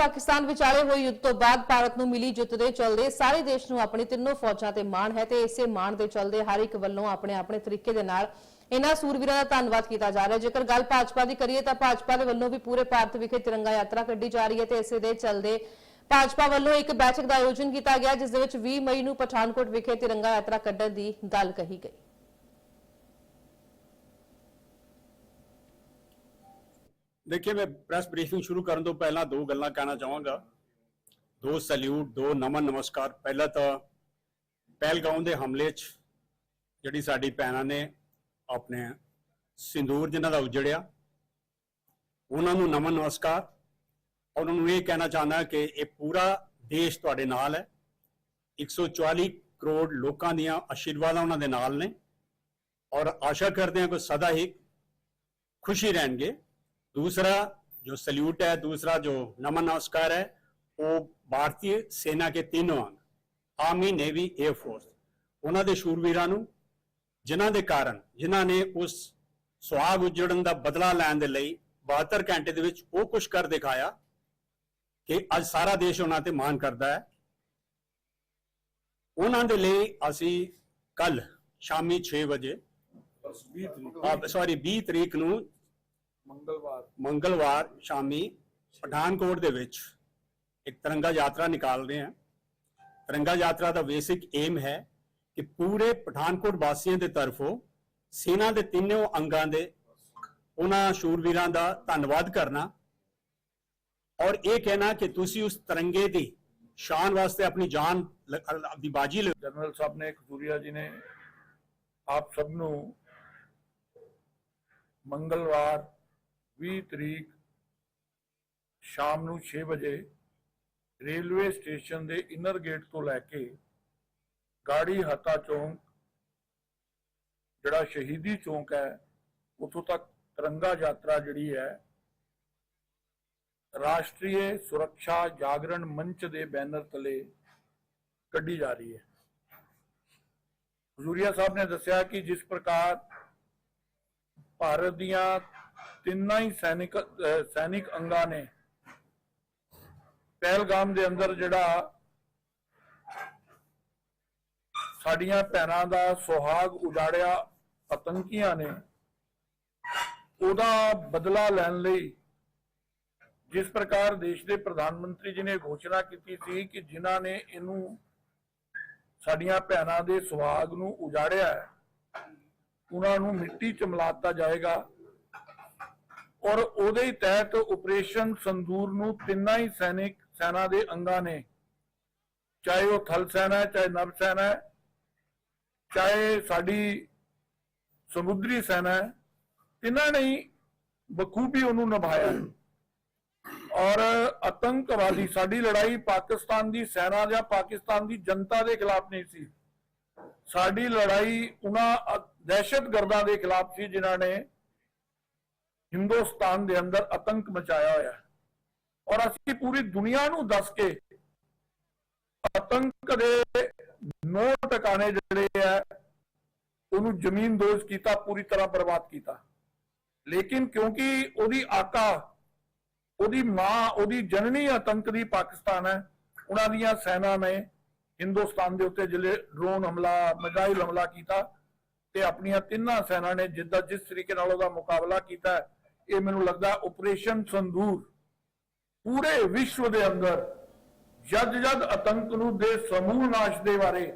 ਪਾਕਿਸਤਾਨ ਵਿਚਾਲੇ ਹੋਏ ਯੁੱਧ ਤੋਂ ਬਾਅਦ ਭਾਰਤ ਨੂੰ ਮਿਲੀ ਜਿੱਤ ਦੇ ਚਲਦੇ, ਸਾਰੇ ਦੇਸ਼ ਨੂੰ ਆਪਣੀ ਤਿੰਨੋਂ ਫੌਜਾਂ ਤੇ ਮਾਣ ਹੈ ਤੇ ਇਸੇ ਮਾਣ ਦੇ ਚਲਦੇ ਹਰ ਇੱਕ ਵੱਲੋਂ ਆਪਣੇ ਆਪਣੇ ਤਰੀਕੇ ਦੇ ਨਾਲ ਇਹਨਾਂ ਸੂਰਵੀਰਾਂ ਦਾ ਧੰਨਵਾਦ ਕੀਤਾ ਜਾ ਰਿਹਾ ਜੇਕਰ ਗੱਲ ਭਾਜਪਾ ਦੀ ਕਰੀਏ ਤਾਂ ਭਾਜਪਾ ਦੇ ਵੱਲੋਂ ਵੀ ਪੂਰੇ ਭਾਰਤ ਵਿਖੇ ਤਿਰੰਗਾ ਯਾਤਰਾ ਕੱਢੀ ਜਾ ਰਹੀ ਹੈ ਤੇ ਇਸੇ ਦੇ ਚਲਦੇ ਭਾਜਪਾ ਵੱਲੋਂ ਇੱਕ ਬੈਠਕ ਦਾ ਆਯੋਜਨ ਕੀਤਾ ਗਿਆ, ਜਿਸ ਦੇ ਵਿੱਚ 20 ਮਈ ਨੂੰ ਪਠਾਨਕੋਟ ਵਿਖੇ ਤਿਰੰਗਾ ਯਾਤਰਾ ਕੱਢਣ ਦੀ ਗੱਲ ਕਹੀ ਗਈ। ਦੇਖਿਏ ਮੈਂ ਪ੍ਰੈਸ ਬਰੀਫਿੰਗ ਸ਼ੁਰੂ ਕਰਨ ਤੋਂ ਪਹਿਲਾਂ ਦੋ ਗੱਲਾਂ ਕਹਿਣਾ ਚਾਹਾਂਗਾ। ਦੋ ਸੈਲੂਟ ਦੋ ਨਮਨ ਨਮਸਕਾਰ। ਪਹਿਲਾ ਤਾਂ ਪਹਿਲਗਾਉਂ ਦੇ ਹਮਲੇ 'ਚ ਜਿਹੜੀ ਸਾਡੀ ਭੈਣਾਂ ਨੇ ਆਪਣੇ ਸਿੰਦੂਰ ਜਿਨ੍ਹਾਂ ਦਾ ਉਜੜਿਆ, ਉਹਨਾਂ ਨੂੰ ਨਮਨ ਨਮਸਕਾਰ। ਔਰ ਉਹਨਾਂ ਨੂੰ ਇਹ ਕਹਿਣਾ ਚਾਹੁੰਦਾ ਕਿ ਇਹ ਪੂਰਾ ਦੇਸ਼ ਤੁਹਾਡੇ ਨਾਲ ਹੈ। 144 ਕਰੋੜ ਲੋਕਾਂ ਦੀਆਂ ਅਸ਼ੀਰਵਾਦਾਂ ਉਹਨਾਂ ਦੇ ਨਾਲ ਨੇ। ਔਰ ਆਸ਼ਾ ਕਰਦੇ ਹਾਂ ਕਿ ਸਦਾ ਹੀ ਖੁਸ਼ੀ ਰਹਿਣਗੇ। दूसरा जो सल्यूट है दूसरा जो नमन नमस्कार है ਉਹ ਭਾਰਤੀ ਸੈਨਾ ਕੇ ਤਿੰਨੋਂ ਅੰਗ ਆਰਮੀ ਨੇਵੀ 에ਅਰ ਫੋਰਸ ਉਹਨਾਂ ਦੇ ਸ਼ੂਰਵੀਰਾਂ ਨੂੰ ਜਿਨ੍ਹਾਂ ਦੇ ਕਾਰਨ ਜਿਨ੍ਹਾਂ ਨੇ ਉਸ ਸੁਹਾਗ ਉਜੜਨ ਦਾ ਬਦਲਾ ਲੈਣ ਦੇ ਲਈ 72 ਘੰਟੇ ਦੇ ਵਿੱਚ ਉਹ ਕੁਝ ਕਰ ਦਿਖਾਇਆ ਕਿ ਅੱਜ ਸਾਰਾ ਦੇਸ਼ ਉਹਨਾਂ ਤੇ ਮਾਣ ਕਰਦਾ ਹੈ ਉਹਨਾਂ ਦੇ ਲਈ ਅਸੀਂ ਕੱਲ ਸ਼ਾਮੀ 6 ਵਜੇ ਸੌਰੀ 20 ਤਰੀਕ ਨੂੰ ਮੰਗਲਵਾਰ। ਮੰਗਲਵਾਰ ਸ਼ਾਮੀ ਪਠਾਨਕੋਟ ਦੇ ਵਿੱਚ ਇੱਕ ਤਿਰੰਗਾ ਯਾਤਰਾ ਨਿਕਾਲ ਰਹੇ ਹਾਂ। ਤਿਰੰਗਾ ਯਾਤਰਾ ਦਾ ਬੇਸਿਕ ਏਮ ਹੈ ਕਿ ਪੂਰੇ ਪਠਾਨਕੋਟ ਵਾਸੀਆਂ ਦੇ ਤਰਫੋਂ ਸੈਨਾ ਦੇ ਤਿੰਨੋਂ ਅੰਗਾਂ ਦੇ ਉਹਨਾਂ ਸ਼ੂਰਵੀਰਾਂ ਦਾ ਧੰਨਵਾਦ ਕਰਨਾ ਔਰ ਇਹ ਕਹਿਣਾ ਕਿ ਤੁਸੀਂ ਉਸ ਤਿਰੰਗੇ ਦੀ ਸ਼ਾਨ ਵਾਸਤੇ ਆਪਣੀ ਜਾਨ ਲ- ਆਪਣੀ ਬਾਜੀ ਲਗਾ ਜਨਰਲ ਸਾਹਿਬ ਨੇ ਖਜੂਰੀਆ ਜੀ ਨੇ ਆਪ ਸਭ ਨੂੰ ਮੰਗਲਵਾਰ 20 ਤਰੀਕ ਸ਼ਾਮ ਨੂੰ 6 ਵਜੇ ਰੇਲਵੇ ਸਟੇਸ਼ਨ ਦੇ ਇਨਰ ਗੇਟ ਤੋਂ ਲੈ ਕੇ ਗਾੜੀ ਹੱਤਾ ਚੌਂਕ, ਜਿਹੜਾ ਸ਼ਹੀਦੀ ਚੌਂਕ ਹੈ, ਉਥੋਂ ਤੱਕ ਤਿਰੰਗਾ ਯਾਤਰਾ ਜਿਹੜੀ ਹੈ, ਰਾਸ਼ਟਰੀ ਸੁਰੱਖਿਆ ਜਾਗਰਣ ਮੰਚ ਦੇ ਬੈਨਰ ਤਲੇ ਕੱਢੀ ਜਾ ਰਹੀ ਹੈ। ਹਜ਼ੂਰੀਆ ਸਾਹਿਬ ਨੇ ਦੱਸਿਆ ਕਿ ਜਿਸ ਪ੍ਰਕਾਰ ਭਾਰਤ ਦੀਆਂ ਤਿੰਨਾਂ ਹੀ ਸੈਨਿਕ ਸੈਨਿਕ ਅੰਗਾਂ ਨੇ ਪਹਿਲਗਾਮ ਦੇ ਅੰਦਰ ਜਿਹੜਾ ਸਾਡੀਆਂ ਭੈਣਾਂ ਦਾ ਸੁਹਾਗ ਉਜਾੜਿਆ ਆਤੰਕੀਆਂ ਨੇ, ਉਹਦਾ ਬਦਲਾ ਲੈਣ ਲਈ ਜਿਸ ਪ੍ਰਕਾਰ ਦੇਸ਼ ਦੇ ਪ੍ਰਧਾਨ ਮੰਤਰੀ ਜੀ ਨੇ ਘੋਸ਼ਣਾ ਕੀਤੀ ਸੀ ਕਿ ਜਿਨ੍ਹਾਂ ਨੇ ਇਹਨੂੰ ਸਾਡੀਆਂ ਭੈਣਾਂ ਦੇ ਸੁਹਾਗ ਨੂੰ ਉਜਾੜਿਆ ਹੈ, ਉਹਨਾਂ ਨੂੰ ਮਿੱਟੀ ਚ ਮਿਲਾਤਾ ਜਾਏਗਾ। ਔਰ ਉਹਦੇ ਤਹਿਤ ਆਪਰੇਸ਼ਨ ਸੰਦੂਰ ਨੂੰ ਤਿੰਨਾਂ ਹੀ ਸੈਨਿਕ ਸੈਨਾ ਦੇ ਅੰਗਾਂ ਨੇ, ਚਾਹੇ ਉਹ ਥਲ ਸੈਨਾ ਹੈ, ਚਾਹੇ ਨਭ ਸੈਨਾ ਹੈ, ਚਾਹੇ ਸਾਡੀ ਸਮੁੰਦਰੀ ਸੈਨਾ ਹੈ, ਤਿੰਨਾਂ ਨੇ ਬਖੂਬੀ ਉਹਨੂੰ ਨਿਭਾਇਆ। ਹੈ ਔਰ ਆਤੰਕਵਾਦੀ, ਸਾਡੀ ਲੜਾਈ ਪਾਕਿਸਤਾਨ ਦੀ ਸੈਨਾ ਜਾਂ ਪਾਕਿਸਤਾਨ ਦੀ ਜਨਤਾ ਦੇ ਖਿਲਾਫ ਨਹੀਂ ਸੀ। ਸਾਡੀ ਲੜਾਈ ਉਹਨਾਂ ਅ- ਦਹਿਸ਼ਤਗਰਦਾਂ ਦੇ ਖਿਲਾਫ ਸੀ, ਜਿਨ੍ਹਾਂ ਨੇ ਹਿੰਦੁਸਤਾਨ ਦੇ ਅੰਦਰ ਆਤੰਕ ਮਚਾਇਆ ਹੋਇਆ ਹੈ। ਔਰ ਅਸੀਂ ਪੂਰੀ ਦੁਨੀਆ ਨੂੰ ਦੱਸ ਕੇ ਆਤੰਕ ਦੇ ਨੌ ਟਿਕਾਣੇ ਜਿਹੜੇ ਆ ਉਹਨੂੰ ਜ਼ਮੀਨ ਕੀਤਾ, ਪੂਰੀ ਤਰ੍ਹਾਂ ਬਰਬਾਦ ਕੀਤਾ ਲੇਕਿਨ ਕਿਉਂਕਿ ਉਹਦੀ ਆਕਾ, ਉਹਦੀ ਮਾਂ, ਉਹਦੀ ਜਨਨੀ ਆਤੰਕ ਦੀ ਪਾਕਿਸਤਾਨ ਹੈ, ਉਹਨਾਂ ਦੀਆਂ ਸੈਨਾ ਨੇ ਹਿੰਦੁਸਤਾਨ ਦੇ ਉੱਤੇ ਜਿਹੜੇ ਡਰੋਨ ਹਮਲਾ, ਮਿਜ਼ਾਈਲ ਹਮਲਾ ਕੀਤਾ ਤੇ ਆਪਣੀਆਂ ਤਿੰਨਾਂ ਸੈਨਾ ਨੇ ਜਿੱਦਾਂ ਜਿਸ ਤਰੀਕੇ ਨਾਲ ਉਹਦਾ ਮੁਕਾਬਲਾ ਕੀਤਾ ਇਹ ਮੈਨੂੰ ਲੱਗਦਾ ਆਪਰੇਸ਼ਨ ਸੰਦੂਰ ਪੂਰੇ ਵਿਸ਼ਵ ਦੇ ਅੰਦਰ ਜਦ ਜਦ ਆਤੰਕ ਨੂੰ ਦੇ ਸਮੂਹ ਨਾਸ਼ ਦੇ ਬਾਰੇ